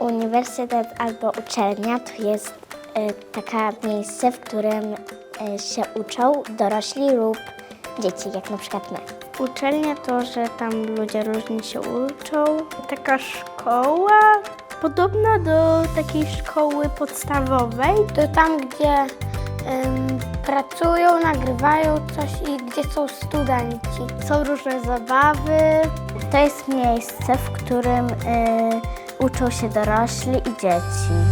Uniwersytet albo uczelnia to jest e, taka miejsce, w którym e, się uczą dorośli lub dzieci, jak na przykład my. Uczelnia to, że tam ludzie różnie się uczą. Taka szkoła podobna do takiej szkoły podstawowej. To tam, gdzie em, pracują, nagrywają coś i gdzie są studenci. Są różne zabawy. To jest miejsce, w którym e, uczą się dorośli i dzieci.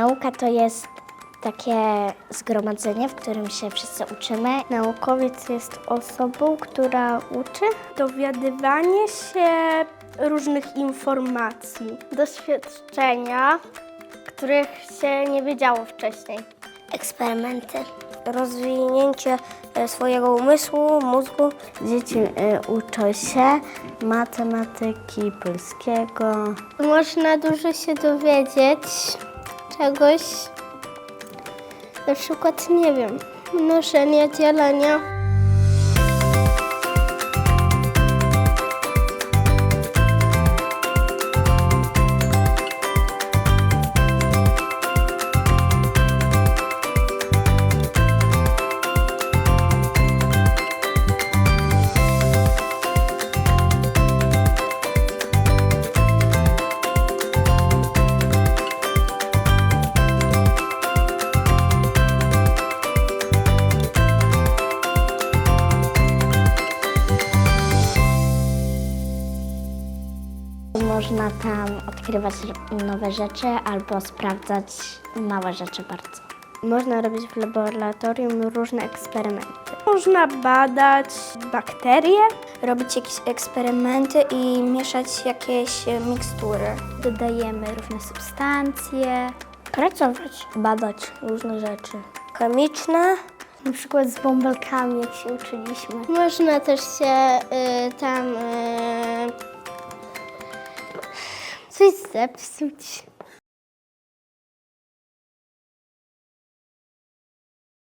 Nauka to jest takie zgromadzenie, w którym się wszyscy uczymy. Naukowiec jest osobą, która uczy dowiadywanie się różnych informacji, doświadczenia, których się nie wiedziało wcześniej. Eksperymenty. Rozwinięcie e, swojego umysłu, mózgu. Dzieci e, uczą się matematyki, polskiego. Można dużo się dowiedzieć czegoś. Na przykład, nie wiem, mnożenia, dzielenia. Można tam odkrywać nowe rzeczy albo sprawdzać małe rzeczy bardzo. Można robić w laboratorium różne eksperymenty. Można badać bakterie, robić jakieś eksperymenty i mieszać jakieś e, mikstury. Dodajemy różne substancje, pracować, badać różne rzeczy. Chemiczne, na przykład z bąbelkami, jak się uczyliśmy. Można też się y, tam y, Siz hepsiniz.